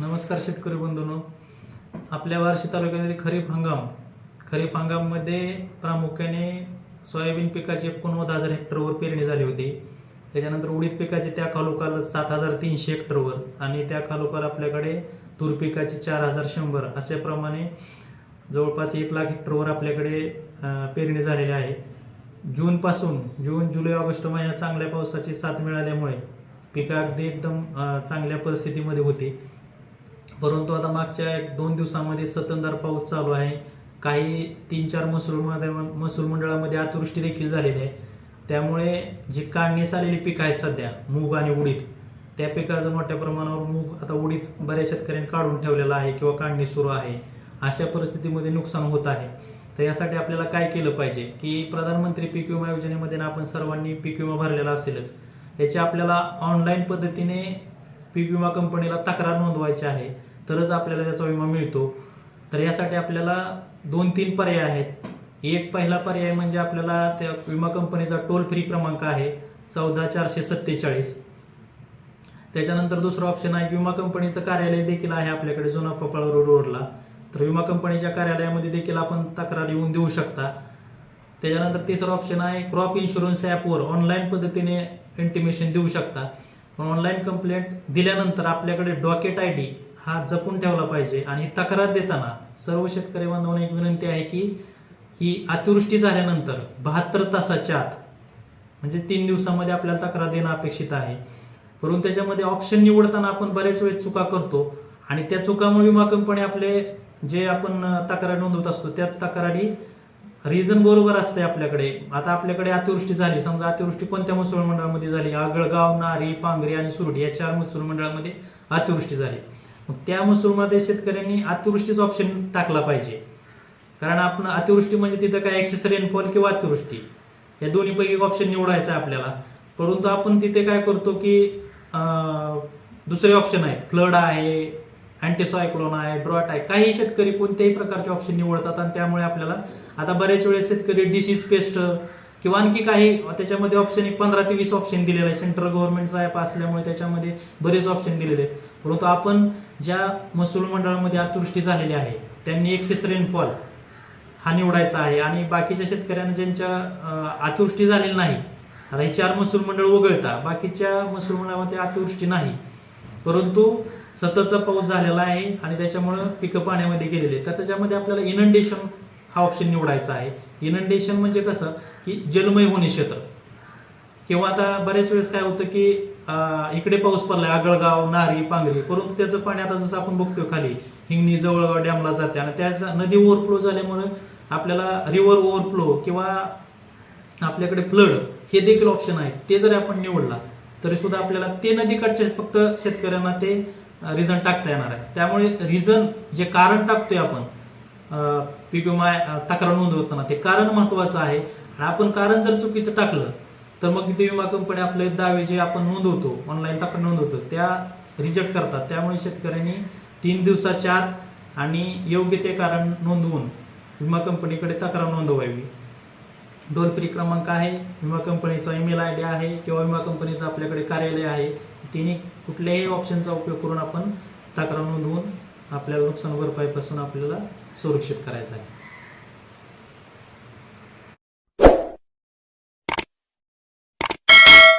नमस्कार शेतकरी बंधूंनो. आपल्या बार्शी तालुक्यामध्ये खरीप हंगाम. खरीप हंगाममध्ये प्रामुख्याने सोयाबीन पिकाची एकोणवद हजार हेक्टरवर पेरणी झाली होती. त्याच्यानंतर उडीद पिकाची त्या खालोखाल सात हजार तीनशे हेक्टरवर आणि त्या खालोखाल आपल्याकडे तूर पिकाची चार हजार शंभर अशाप्रमाणे जवळपास एक लाख हेक्टरवर आपल्याकडे पेरणी झालेली आहे. जूनपासून जून जुलै ऑगस्ट महिन्यात चांगल्या पावसाची साथ मिळाल्यामुळे पिकं अगदी एकदम चांगल्या परिस्थितीमध्ये होती. परंतु आता मागच्या एक दोन दिवसामध्ये सततधार पाऊस चालू आहे. काही तीन चार महसूल महसूल मंडळामध्ये अतिवृष्टी देखील झालेली आहे. त्यामुळे जी काढणीस आलेली पिकं आहेत सध्या मूग आणि उडीद त्या पिकाचं मोठ्या प्रमाणावर मूग आता उडीद बऱ्याच शेतकऱ्यांनी काढून ठेवलेला आहे किंवा काढणी सुरू आहे. अशा परिस्थितीमध्ये नुकसान होत आहे. तर यासाठी आपल्याला काय केलं पाहिजे? की प्रधानमंत्री पीक विमा योजनेमध्ये ना आपण सर्वांनी पीक विमा भरलेला असेलच. याची आपल्याला ऑनलाईन पद्धतीने पीक विमा कंपनीला तक्रार नोंदवायची आहे. तरच आपल्याला त्याचा विमा मिळतो. तर यासाठी आपल्याला दोन तीन पर्याय आहेत. एक पहिला पर्याय म्हणजे आपल्याला त्या विमा कंपनीचा टोल फ्री क्रमांक आहे चौदा चारशे सत्तेचाळीस. त्याच्यानंतर दुसरं ऑप्शन आहे विमा कंपनीचं कार्यालय देखील आहे आपल्याकडे जुना खोपाळ रोड रोडला. तर विमा कंपनीच्या कार्यालयामध्ये देखील आपण तक्रार येऊन देऊ शकता. त्याच्यानंतर तिसरा ऑप्शन आहे क्रॉप इन्शुरन्स ॲपवर ऑनलाईन पद्धतीने इंटिमेशन देऊ शकता. पण ऑनलाईन कंप्लेंट दिल्यानंतर आपल्याकडे डॉकेट आय डी हा जपून ठेवला पाहिजे. आणि तक्रार देताना सर्व शेतकरी बांधवांना एक विनंती आहे की ही अतिवृष्टी झाल्यानंतर बहात्तर तासाच्या आत म्हणजे तीन दिवसामध्ये आपल्याला तक्रार देणं अपेक्षित आहे. परंतु त्याच्यामध्ये ऑप्शन निवडताना आपण बऱ्याच वेळेस चुका करतो आणि त्या चुकामुळे विमा कंपनी आपले जे आपण तक्रार नोंदवत असतो त्या तक्रारी रिझन बरोबर असते आपल्याकडे. आता आपल्याकडे अतिवृष्टी झाली समजा अतिवृष्टी कोणत्या महसूल मंडळामध्ये झाली? आगळगाव नारी पांगरी आणि सुरडी या चार महसूल मंडळामध्ये अतिवृष्टी झाली. मग त्या महसूलमध्ये शेतकऱ्यांनी अतिवृष्टीचा ऑप्शन टाकला पाहिजे. कारण आपण अतिवृष्टी म्हणजे तिथं काय एक्सेस रेनफॉल किंवा अतिवृष्टी. या दोन्हीपैकी एक ऑप्शन निवडायचा आहे आपल्याला. परंतु आपण तिथे काय करतो की दुसरे ऑप्शन आहे. फ्लड आहे अँटीसायक्लोन आहे ड्रॉट आहे. काही शेतकरी कोणत्याही प्रकारचे ऑप्शन निवडतात आणि त्यामुळे आपल्याला आता बऱ्याच वेळेस शेतकरी डिसीज पेस्ट किंवा आणखी काही त्याच्यामध्ये ऑप्शन एक पंधरा ते वीस ऑप्शन दिलेलं आहे. सेंट्रल गव्हर्नमेंटचा ॲप असल्यामुळे त्याच्यामध्ये बरेच ऑप्शन दिलेले आहेत. परंतु आपण ज्या महसूल मंडळामध्ये अतिवृष्टी झालेली आहे त्यांनी एक्सेस रेनफॉल हा निवडायचा आहे. आणि बाकीच्या शेतकऱ्यांना ज्यांच्या अतिवृष्टी झालेली नाही आता हे चार महसूल मंडळ वगळता बाकीच्या महसूल मंडळामध्ये अतिवृष्टी नाही. परंतु सततचा पाऊस झालेला आहे आणि त्याच्यामुळं पिकं पाण्यामध्ये गेलेले तर त्याच्यामध्ये आपल्याला इनंडेशन हा ऑप्शन निवडायचा आहे. इनंडेशन म्हणजे कसं? की जलमय होणे क्षेत्र किंवा आता बऱ्याच वेळेस काय होतं की इकडे पाऊस पडलाय आगळगाव नारी पांगरी परंतु त्याचं पाणी आता जसं आपण बघतोय खाली हिंगणी जवळगाव डॅमला जाते आणि त्याचा नदी ओव्हरफ्लो झाल्यामुळे आपल्याला रिव्हर ओव्हरफ्लो किंवा आपल्याकडे फ्लड हे देखील ऑप्शन आहे. ते जरी आपण निवडला तरी सुद्धा आपल्याला ते नदीकडचे फक्त शेतकऱ्यांना ते रिझन टाकता येणार आहे. त्यामुळे रिझन जे कारण टाकतोय आपण पीक विमा तक्रार नोंदवताना ते कारण महत्वाचं आहे. आणि आपण कारण जर चुकीचं टाकलं तर मग ते विमा कंपनी आपले दावे जे आपण नोंदवतो ऑनलाईन तक्रार नोंदवतो त्या रिजेक्ट करतात. त्यामुळे शेतकऱ्यांनी तीन दिवसाच्या आत आणि योग्य ते कारण नोंदवून विमा कंपनीकडे तक्रार नोंदवावी. टोल फ्री क्रमांक आहे. विमा कंपनीचा ईमेल आय डी आहे किंवा विमा कंपनीचं आपल्याकडे कार्यालय आहे. तिन्ही कुठल्याही ऑप्शनचा उपयोग करून आपण तक्रार नोंदवून आपल्याला नुकसान भरपाईपासून आपल्याला सुरक्षित करायचं आहे.